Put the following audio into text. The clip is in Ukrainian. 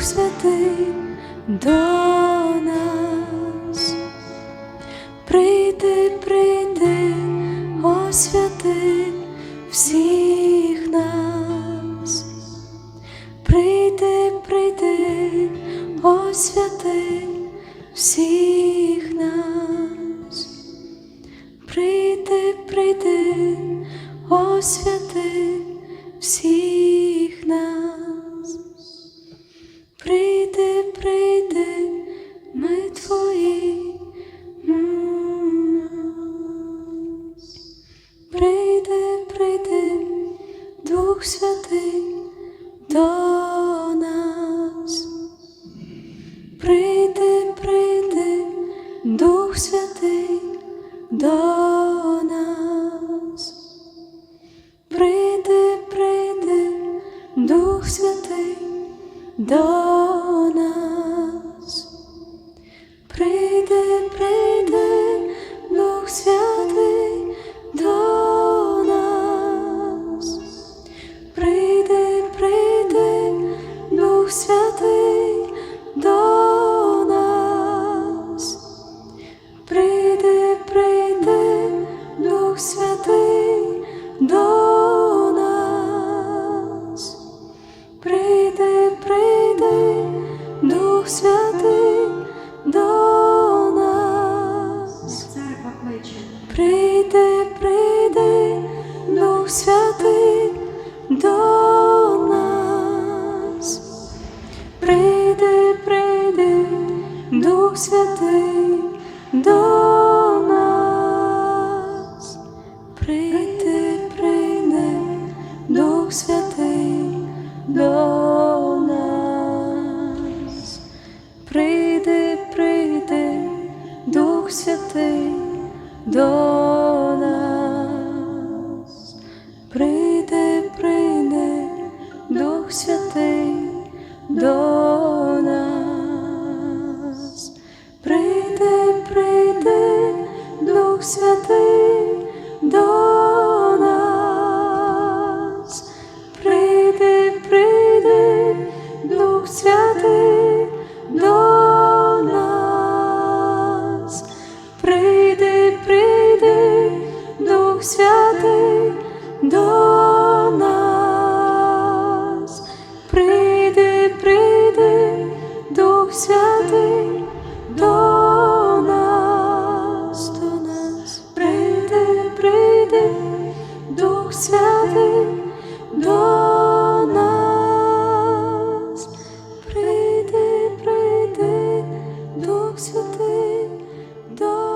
Дух Святий до нас, прийди, прийди, освяти всіх нас, прийди, прийди, освяти всіх нас, прийди, прийди, освяти до нас. Прийди, прийди, Дух Святий до нас. Прийди, прийди, Дух Святий до нас. Прийди, прийди, Дух Святий до нас. Прийди, прийди, Дух Святий до нас. До нас. прийде, прийде Дух Святий до Святий до нас. Прийди, Дух Святий до